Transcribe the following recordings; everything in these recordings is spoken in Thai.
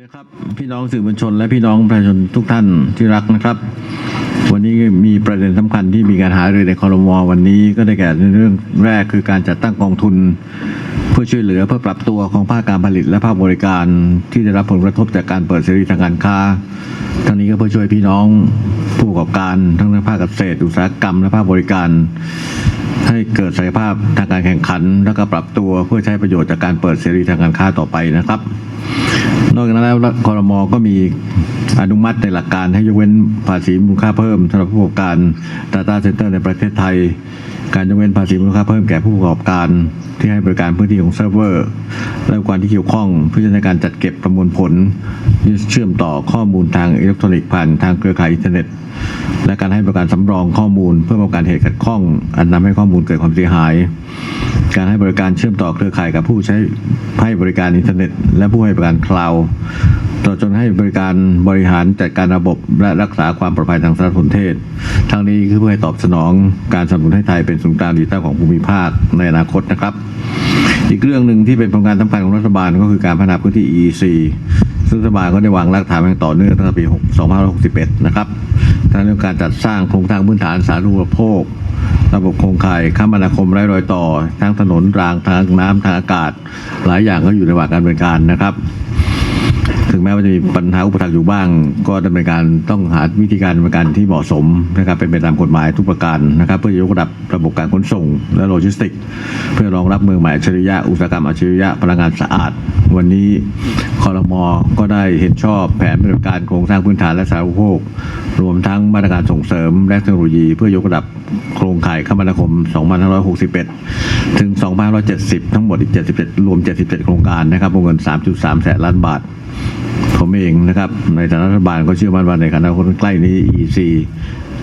นะครับพี่น้องสื่อมวลชนและพี่น้องประชาชนทุกท่านที่รักนะครับ วันนี้มีประเด็นสำคัญที่มีการหารือในคอรมอวันนี้ก็ได้แก่ในเรื่องแรกคือการจัดตั้งกองทุน เพื่อช่วยเหลือเพื่อปรับตัวของภาคการผลิตและภาคบริการที่ได้รับผลกระทบจากการเปิดเสรีทางการค้าทั้งนี้ก็เพื่อช่วยพี่น้องผู้ประกอบการทั้งในภาคเกษตรอุตสาหกรรมและภาคบริการ ให้เกิดศักยภาพทางการแข่งขัน และก็ปรับตัวเพื่อใช้ประโยชน์จากการเปิดเสรีทางการค้าต่อไปนะครับ นอกจากนั้นแล้วคอรมอก็มีอนุมัติในหลักการให้ยกเว้นภาษีมูลค่าเพิ่มสำหรับผู้ประกอบการ Data Center ในประเทศไทย การยกเว้นภาษีมูลค่าเพิ่มแก่ผู้ประกอบการ ที่ให้บริการพื้นที่ของเซิร์ฟเวอร์ และอุปกรที่เกี่ยวข้องเพื่อใช้ในการจัดเก็บประมวลผลเชื่อมต่อข้อมูลทางอิเล็กทรอนิกส์ผ่านทางเครือข่ายอินเทอร์เน็ต และการให้บริการสำรองข้อมูล เพื่อป้องกันเหตุขัดข้อง อันนำให้ข้อมูลเกิดความเสียหาย การให้บริการเชื่อมต่อเครือข่ายกับผู้ใช้ให้บริการอินเทอร์เน็ต และผู้ให้บริการคลาวด์ อดจนให้บริการบริหารจัดการระบบและรักษาความปลอดภัยทางสารสนเทศ ทั้งนี้คือเพื่อให้ตอบสนองการสนับสนุนให้ไทยเป็นศูนย์กลางดิจิทัลของภูมิภาคในอนาคตนะครับ อีกเรื่องหนึ่งที่เป็นโครงการสำคัญของรัฐบาลก็คือการพัฒนาพื้นที่ EEC ซึ่งรัฐบาลก็ได้วางรากฐานมาอย่างต่อเนื่องตั้งแต่ปี 2561 นะครับทั้งเรื่องการจัดสร้างโครงสร้างพื้นฐานสาธารณูปโภค ระบบโครงข่ายคมนาคมไร้รอยต่อ ทั้งถนนรางทางน้ำทางอากาศ หลายอย่างก็อยู่ในระหว่างการดำเนินการนะครับ ถึงแม้ว่าจะมีปัญหาอุปสรรคอยู่บ้าง ก็ดำเนินการต้องหาวิธีการดำเนินการที่เหมาะสมนะครับเป็นไปตามกฎหมายทุกประการนะครับ เพื่อจะยกระดับระบบการขนส่ง และโลจิสติกส์เพื่อรองรับเมืองใหม่อัจฉริยะอุตสาหกรรมอัจฉริยะพลังงานสะอาด วันนี้คอรมอก็ได้เห็นชอบแผนปฏิบัติการโครงสร้างพื้นฐานและสาธารณูปโภค รวมทั้งมาตรการส่งเสริมและเทคโนโลยี เพื่อยกระดับโครงข่ายคมนาคม 2561 ถึง 2570 ทั้งหมดอีก 77 รวม 77 โครงการนะครับวงเงิน 3.3 แสนล้านบาท ผมเองนะครับ ในฐานะรัฐบาลก็เชื่อมั่นว่าในอนาคตใกล้นี้ EC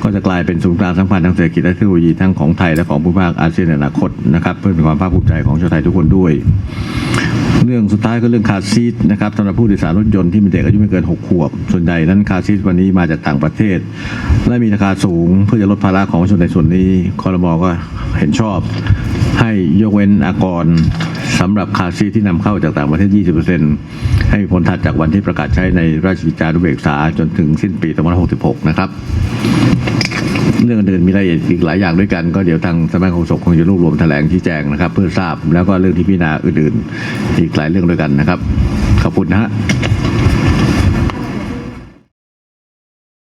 ก็จะกลายเป็นศูนย์กลางสำคัญทางเศรษฐกิจและเทคโนโลยีทั้งของไทยและของภูมิภาคอาเซียนในอนาคตนะครับ เพื่อเป็นความภาคภูมิใจของชาวไทยทุกคนด้วย เรื่องสุดท้ายก็เรื่องคาร์ซีทนะครับสำหรับผู้โดยสารรถยนต์ที่มีเด็กอายุไม่เกิน 6 ขวบ ส่วนใหญ่นั้นคาร์ซีทวันนี้มาจากต่างประเทศ และมีราคาสูงเพื่อจะลดภาระของประชาชนในส่วนนี้คอรมอก็เห็นชอบ ให้ยกเว้นอากร สำหรับคาซีทที่นำเข้าจากต่างประเทศ 20%ให้มีผลทัดจากวันที่ประกาศใช้ในราชกิจจานุเบกษาจนถึงสิ้นปี 2566 นะครับเรื่องอื่นมีรายละเอียดอีกหลายอย่างด้วยกันก็เดี๋ยวทางสำนักงานโฆษกคงจะรวบรวมแถลงชี้แจงนะครับ เพื่อทราบแล้วก็เรื่องที่พิจารณาอื่นๆ อีกหลายเรื่องด้วยกันนะครับ ขอบคุณนะฮะ